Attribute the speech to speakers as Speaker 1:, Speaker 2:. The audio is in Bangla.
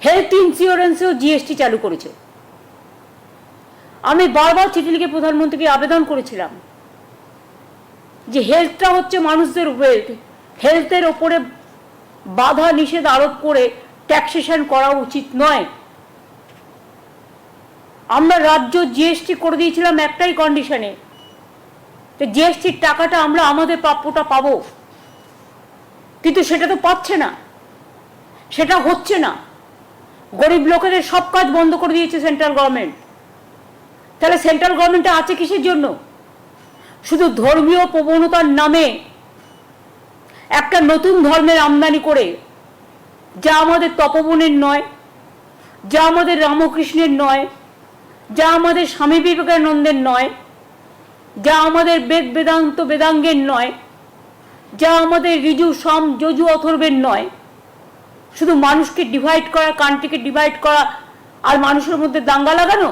Speaker 1: হেলথ ইন্স্যুরেন্সেও জিএসটি চালু করেছে। আমি বারবার চিঠি লিখে প্রধানমন্ত্রীকে আবেদন করেছিলাম যে হেলথটা হচ্ছে মানুষদের ওয়েলথ হেলথের ওপরে বাধা নিষেধ আরোপ করে ট্যাক্সেশন করা উচিত নয়। আমরা রাজ্য জিএসটি করে দিয়েছিলাম একটাই কন্ডিশনে যে জিএসটির টাকাটা আমরা আমাদের প্রাপ্যটা পাবো। কিন্তু সেটা তো পাচ্ছে না। সেটা হচ্ছে না। গরিব লোকেদের সব কাজ বন্ধ করে দিয়েছে সেন্ট্রাল গভর্নমেন্ট। তাহলে সেন্ট্রাল গভর্নমেন্টটা আছে কিসের জন্য? শুধু ধর্মীয় প্রবণতার নামে একটা নতুন ধর্মের আমদানি করে, যা আমাদের তপবনের নয়, যা আমাদের রামকৃষ্ণের নয়, যা আমাদের স্বামী বিবেকানন্দের নয়, যা আমাদের বেদ বেদান্ত বেদাঙ্গের নয়, যা আমাদের ঋজু, সম, যজু অথর্বের নয় শুধু মানুষকে ডিভাইড করা কান্ট্রিকে ডিভাইড করা আর মানুষের মধ্যে দাঙ্গা লাগানো?